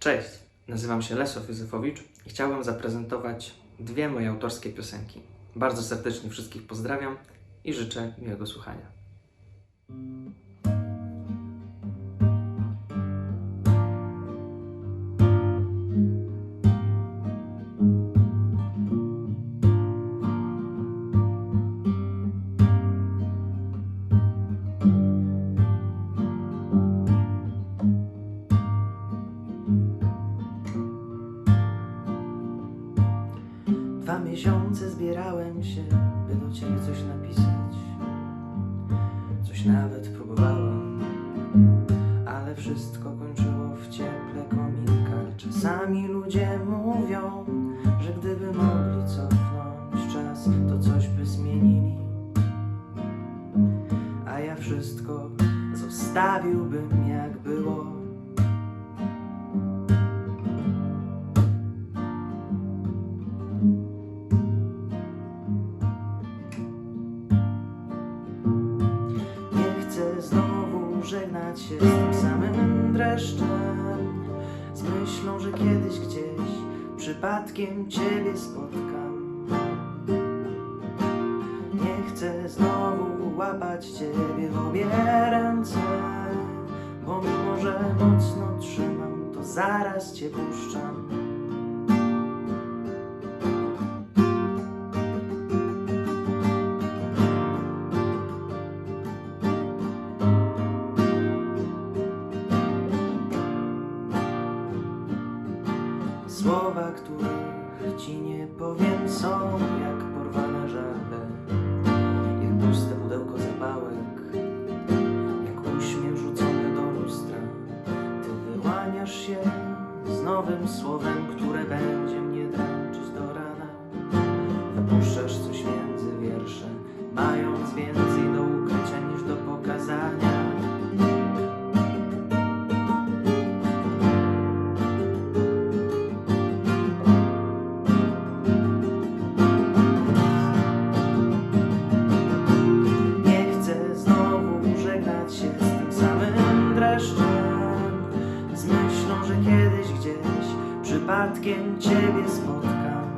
Cześć, nazywam się Lesław Józefowicz i chciałbym zaprezentować dwie moje autorskie piosenki. Bardzo serdecznie wszystkich pozdrawiam i życzę miłego słuchania. Miesiące zbierałem się, by do ciebie coś napisać. Coś nawet próbowałem, ale wszystko kończyło w cieple kominka. Czasami ludzie mówią, że gdyby mogli cofnąć czas, to coś by zmienili. A ja wszystko zostawiłbym jak było. Samym dreszczem Z myślą, że kiedyś gdzieś przypadkiem Ciebie spotkam. Nie chcę znowu łapać Ciebie w obie ręce Bo mimo, że mocno trzymam, to zaraz Cię puszczam ci nie powiem, są jak porwane żarty, jak puste pudełko zapałek, jak uśmiech rzucony do lustra. Ty wyłaniasz się z nowym słowem, przypadkiem Ciebie spotkam.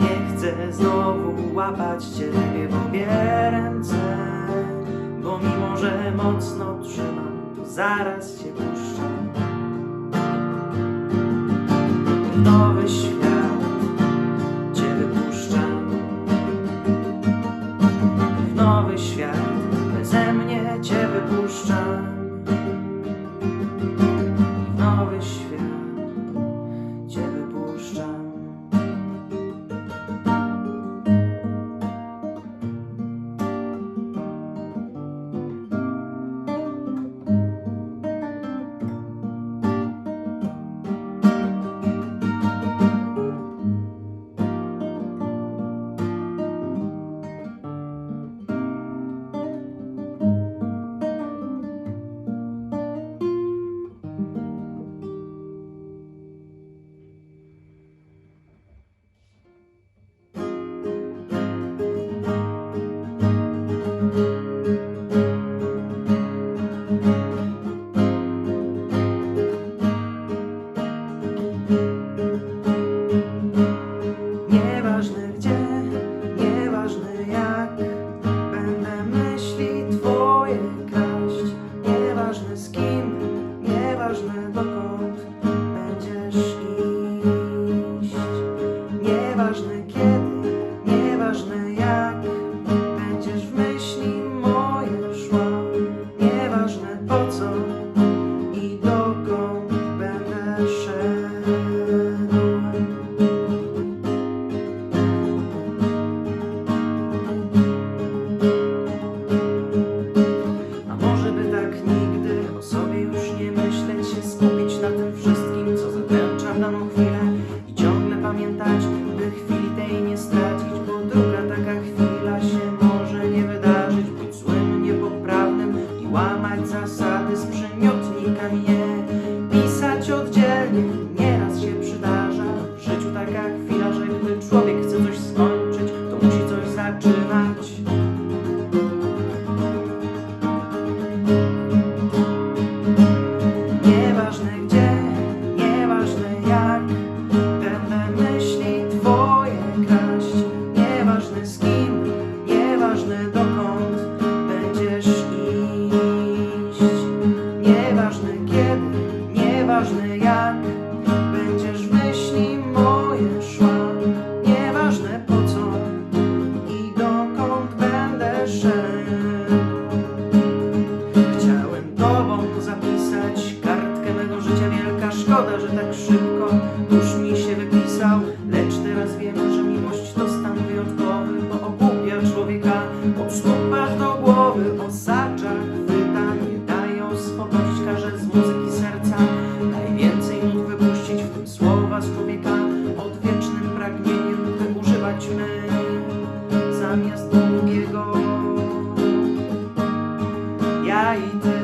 Nie chcę znowu łapać Ciebie w obie ręce Bo mimo, że mocno trzymam, to zaraz Cię puszczam. W nowy świat jak, będziesz myśli moje szła, nieważne po co i dokąd będę szedł. Chciałem tobą zapisać kartkę mego życia wielka szkoda, że tak szybko już mi right